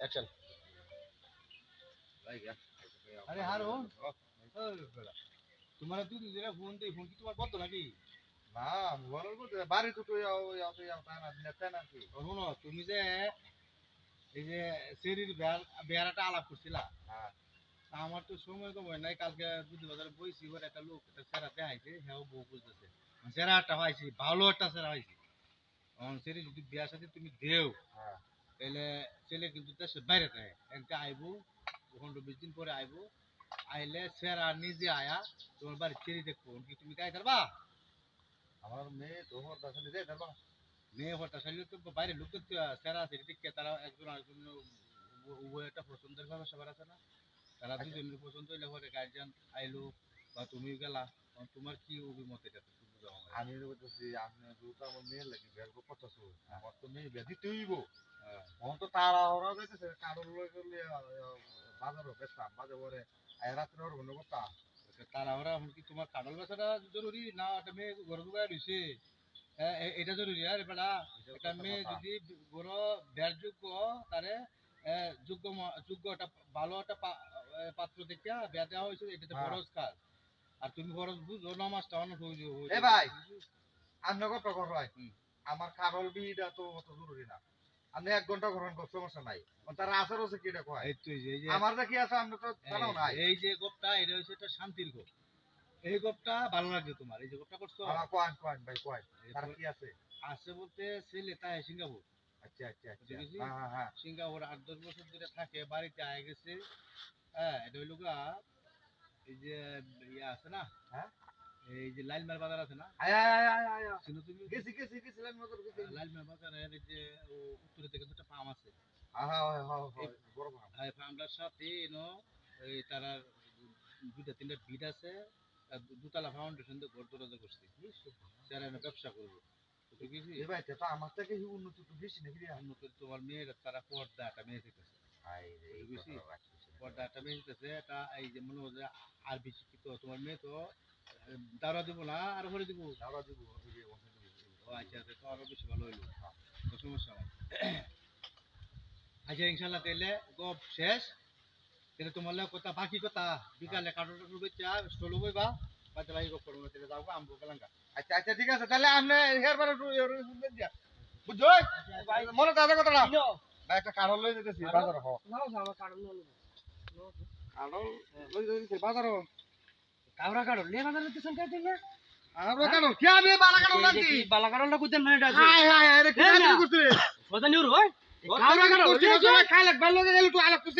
Action আরে হারো তোমার তুই যেটা ফোন দিই। ফোন কি তোমার বদ্ধ নাকি? না মোবাইলের মধ্যে বাড়ি তো তুই আও আও তুই আও তানা নেতা নাকি শোনো তুমি যে এই যে শরীর বেড়াটা আলাপ করছিলা হ্যাঁ। আমার তো সময় কম হয় নাই কালকে বুদ্ধি বাজারে বইছি ওর একটা লোক একটা সেরা দেখাইছে হ্যাঁ বউ বুঝতেছে সেরা একটা হয়েছে ভালো একটা সেরা হয়েছে। সেরি যদি বিয়ার সাথে তুমি দেও হ্যাঁ। তাহলে ছেলে কিন্তু দেশের বাইরে থাকে। একটা আইবো পনেরো বিশ দিন পরে আইবো আইলে সেরা নিজে আয়া তোমার বাড়ি ছেড়ে দেখব। কি তুমি গাই পারবা আমার মেয়ে তোমর দাসনে দে দাবা মেয়ে তো বাইরে লোক সেরা আছে দেখে তারা একজন আরেকজন উভয় একটা পছন্দের ভাবে সবার আছে না। তারা দুজনের পছন্দ হইলে পরে গার্জিয়ান আইলো বা তুমিও গেলা। তোমার কি অভিমত এটা। আমি বলতেছি দুটো আমার মেয়ের লাগি বের আমার তো মেয়ে বেদি তুইব হ্যাঁ। তো তারা ওরা যাইতেছে কারোর লই করলে বাজারও বেচতাম বাজার পরে রাত্রে ওর বন্ধ করতাম তারা ওরা কি তোমার কাডল বেচাটা জরুরি না একটা মেয়ে ঘরে ঢুকায় রয়েছে এটা জরুরি আর বেটা একটা মেয়ে যদি বড় দেড় যোগ্য তারে যোগ্য যোগ্য একটা ভালো একটা পা- পাত্র দেখিয়া বিয়া দেওয়া হয়েছে এটা হ্যাঁ। ফরজ কাজ আর তুমি ফরজ বুঝো নামাজটা অনেক হয়ে এ ভাই। কত কর ভাই আমার কারল বিটা তো অত জরুরি না আপনি এক ঘণ্টা করেন কোনো সমস্যা নাই। তার আসার হচ্ছে কি এটা কয়? এই যে- আমার কি আছে আপনি তো জানাও নাই। এই যে গোপটা এটা হচ্ছে একটা শান্তির গোপ। এই গোপটা ভালো লাগছে তোমার এই যে গোপটা করছ? কয়েন কয়েন ভাই কয়েন। তার কি আছে? আছে বলতে ছেলে তাই সিঙ্গাপুর। আচ্ছা আচ্ছা আচ্ছা। হ্যাঁ হ্যাঁ হ্যাঁ। সিঙ্গাপুর আট দশ বছর ধরে থাকে বাড়িতে আয় গেছে। হ্যাঁ এটা হইল গা এই যে ইয়ে আছে না? হ্যাঁ? এই যে বাজার আছে না? আয় আয় আয় তুমি। গেছি গেছি গেছি যে উত্তরে থেকে দুটো পাম আছে। হ্যাঁ হ্যাঁ হ্যাঁ বড় এই সাথে নো এই তারা দুটা তিনটা বিট আছে। দুতলা ফাউন্ডেশন দিয়ে ঘর দরজা করছে। তারা ব্যবসা করব। আমার থেকে উন্নতি তো বেশি নাকি তোমার মেয়ের তারা পর্দা একটা মেয়ে শিখেছে আই রে এই বেশি? কথা রাখছিস। পর্দা একটা মেয়ে শিখেছে এটা এই যে মনে হয় আরবি শিক্ষিত তোমার মেয়ে তো দাঁড়া দিব না আর ভরে দিব? দাদা দিব। ও আচ্ছা তো আরও বেশি ভালো হইল। তো সমস্যা নাই। আচ্ছা ইনশাল্লাহ তাহলে গপ শেষ। তাহলে তোমার লাগে কথা বাকি কথা বিকালে কাটো টাটো বেচা স্টল বইবা বাচ্চা ভাই গপ করব তাহলে যাব আমবো কালাঙ্কা আচ্ছা আচ্ছা ঠিক আছে তাহলে আপনি হেয়ার বারে শুনবেন বুঝছ? মনে তাজা কথাটা? ভাই একটা কারণ লই যেতেছি বাজার হ। কারণ লই যেতেছি বাজার হ। লে বাজার দিতেছেন কে দিলে আর কারণ। কি আমি বালা কারণ লাগছি বালা কারোলা কুতেন না এটা হাই হাই আরে কি এই না। করছিস কথা নিউর ভাই কারণ কারণ খাই লাগ ভালো লাগে গেল তুই আলাপ করছিস